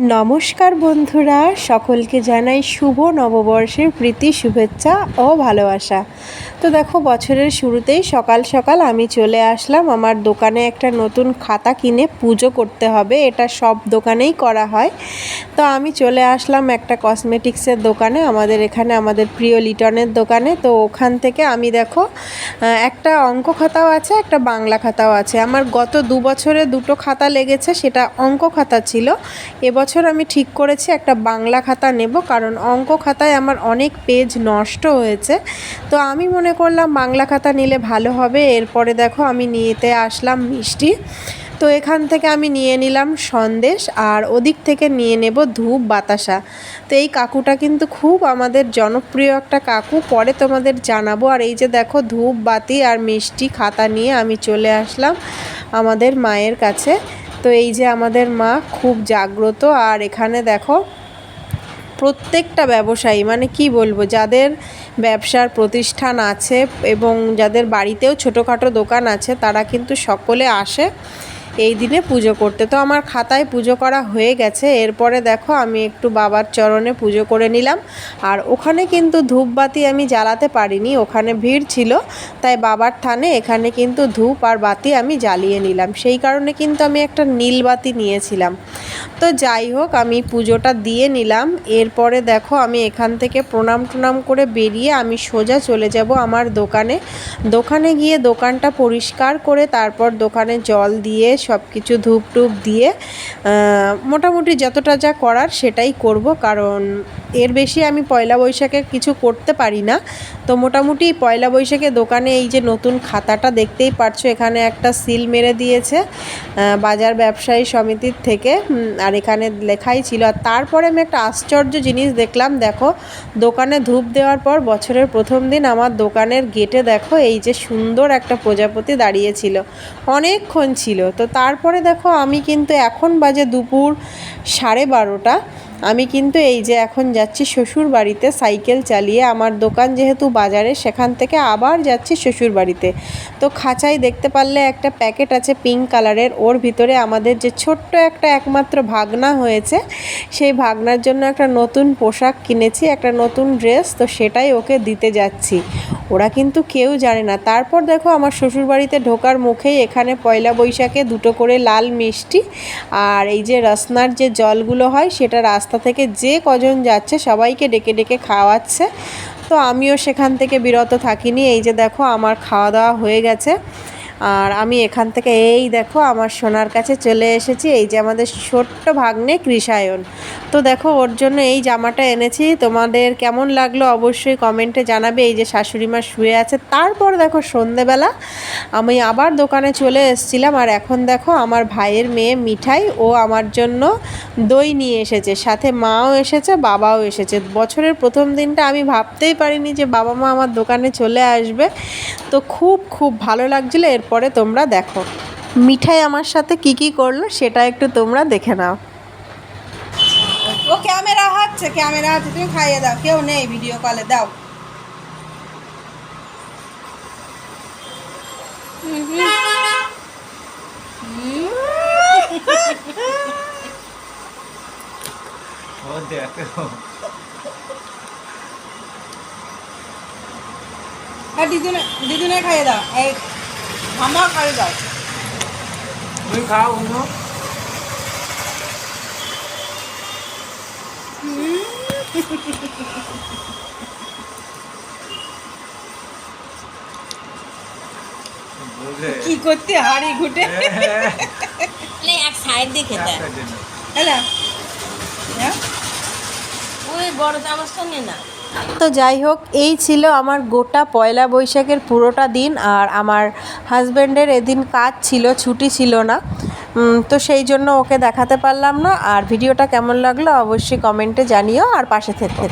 নমস্কার বন্ধুরা, সকলকে জানাই শুভ নববর্ষের প্রীতি, শুভেচ্ছা ও ভালোবাসা। তো দেখো, বছরের শুরুতেই সকাল সকাল আমি চলে আসলাম। আমার দোকানে একটা নতুন খাতা কিনে পুজো করতে হবে, এটা সব দোকানেই করা হয়। তো আমি চলে আসলাম একটা কসমেটিক্সের দোকানে, আমাদের এখানে, আমাদের প্রিয় লিটনের দোকানে। তো ওখান থেকে আমি দেখো একটা অঙ্ক খাতাও আছে, একটা বাংলা খাতাও আছে। আমার গত দু বছরে দুটো খাতা লেগেছে, সেটা অঙ্ক খাতা ছিল। এবছর আমি ঠিক করেছি, একটা বাংলা খাতা নেব, কারণ অঙ্ক খাতায় আমার অনেক পেজ নষ্ট হয়েছে। তো আমি মনে করলাম বাংলা খাতা নিলে ভালো হবে, এরপরে দেখো আমি নিতে আসলাম মিষ্টি। তো এখান থেকে আমি নিয়ে নিলাম সন্দেশ, আর ওদিক থেকে নিয়ে নেব ধূপ বাতাসা। তো এই কাকুটা কিন্তু খুব আমাদের জনপ্রিয় একটা কাকু, পরে তোমাদের জানাব। আর এই যে দেখো ধূপ বাতি আর মিষ্টি খাতা নিয়ে আমি চলে আসলাম আমাদের মায়ের কাছে। তো এই যে আমাদের মা খুব জাগ্রত, আর এখানে দেখো প্রত্যেকটা ব্যবসায়ী মানে কি বলব, যাদের ব্যবসার প্রতিষ্ঠান আছে এবং যাদের বাড়িতেও ছোটোখাটো দোকান আছে, তারা কিন্তু সকলে আসে। এই দিনে পুজো করতে। তো আমার খাতায় পুজো করা হয়ে গেছে। এরপরে দেখো আমি একটু বাবার চরণে পুজো করে নিলাম। আর ওখানে কিন্তু ধূপবাতি আমি জ্বালাতে পারিনি, ওখানে ভিড় ছিল। তাই বাবার থানে এখানে কিন্তু ধূপ আর বাতি আমি জ্বালিয়ে নিলাম। সেই কারণে কিন্তু আমি একটা নীল বাতি নিয়েছিলাম। তো যাই হোক, আমি পুজোটা দিয়ে নিলাম। এরপরে দেখো আমি এখান থেকে প্রণাম টনাম করে বেরিয়ে আমি সোজা চলে যাব আমার দোকানে। দোকানে গিয়ে দোকানটা পরিষ্কার করে তারপর দোকানে জল দিয়ে সব কিছু ধূপ টুপ দিয়ে মোটামুটি যতটা যা করার সেটাই করব। কারণ এর বেশি আমি পয়লা বৈশাখে কিছু করতে পারি না। তো মোটামুটি পয়লা বৈশাখে দোকানে এই যে নতুন খাতাটা দেখতেই পারছ, এখানে একটা সিল মেরে দিয়েছে বাজার ব্যবসায়ী সমিতির থেকে। আর এখানে লেখাই ছিল। আর তারপরে আমি একটা আশ্চর্য জিনিস দেখলাম, দেখো, দোকানে ধূপ দেওয়ার পর বছরের প্রথম দিন আমার দোকানের গেটে দেখো, এই যে সুন্দর একটা প্রজাপতি দাঁড়িয়েছিল অনেকক্ষণ ছিল। তো তারপরে দেখো আমি কিন্তু এখন বাজে দুপুর সাড়ে বারোটা। আমি কিন্তু এই যে এখন যাচ্ছি শ্বশুর বাড়িতে সাইকেল চালিয়ে। আমার দোকান যেহেতু বাজারে, সেখান থেকে আবার যাচ্ছি শ্বশুর বাড়িতে। তো খাঁচায় দেখতে পারলে একটা প্যাকেট আছে পিঙ্ক কালারের। ওর ভিতরে আমাদের যে ছোট্ট একটা একমাত্র ভাগনা হয়েছে, সেই ভাগনার জন্য একটা নতুন পোশাক কিনেছি, একটা নতুন ড্রেস। তো সেটাই ওকে দিতে যাচ্ছি। ওরা কিন্তু কেউ জানে না। তারপর দেখো আমার শ্বশুরবাড়িতে ঢোকার মুখেই এখানে পয়লা বৈশাখে দুটো করে লাল মিষ্টি আর এই যে রসনার যে জলগুলো হয় সেটা রাস্তা থেকে যে কজন যাচ্ছে সবাইকে ডেকে ডেকে খাওয়াচ্ছে। তো আমিও সেখান থেকে বিরত থাকিনি। এই যে দেখো আমার খাওয়া দাওয়া হয়ে গেছে। আর আমি এখান থেকে এই দেখো আমার সোনার কাছে চলে এসেছি, এই যে আমাদের ছোট্ট ভাগ্নে কৃষায়ন। তো দেখো ওর জন্য এই জামাটা এনেছি, তোমাদের কেমন লাগল অবশ্যই কমেন্টে জানাবে, এই যে শাশুড়ি মা শুয়ে আছে। তারপর দেখো সন্ধেবেলা, আমি আবার দোকানে চলে এসেছিলাম, আর এখন দেখো আমার ভাইয়ের মেয়ে মিঠাই, ও আমার জন্য দই নিয়ে এসেছে। সাথে মাও এসেছে, বাবাও এসেছে। বছরের প্রথম দিনটা আমি ভাবতেই পারিনি যে বাবা মা আমার দোকানে চলে আসবে। তো খুব খুব ভালো লাগছিল। এরপরে তোমরা দেখো। মিঠাই আমার সাথে কি কি করল সেটা একটু তোমরা দেখে নাও। ও ক্যামেরা হচ্ছে ক্যামেরা হচ্ছে তুমি খাইয়ে দাও কেউ নেই ভিডিও কলে দাও। দিদুনে দিদুনে খাইয়ে দাও আমার খাইয়ে দাও তুমি খাও অন্য কি করতে হাড়ি ঘুটে? মানে এক সাইড দিয়ে খেতে। হয়। হ্যাঁ? ওই বড় চামচটা নে না। তো যাই হোক, এই ছিল আমার গোটা পয়লা বৈশাখের পুরোটা দিন আর আমার হাজব্যান্ডের এদিন কাজ ছিল, ছুটি ছিল না। তো সেই জন্য ওকে দেখাতে পারলাম না। আর ভিডিওটা কেমন লাগল অবশ্যই কমেন্টে জানিও আর পাশে থেকে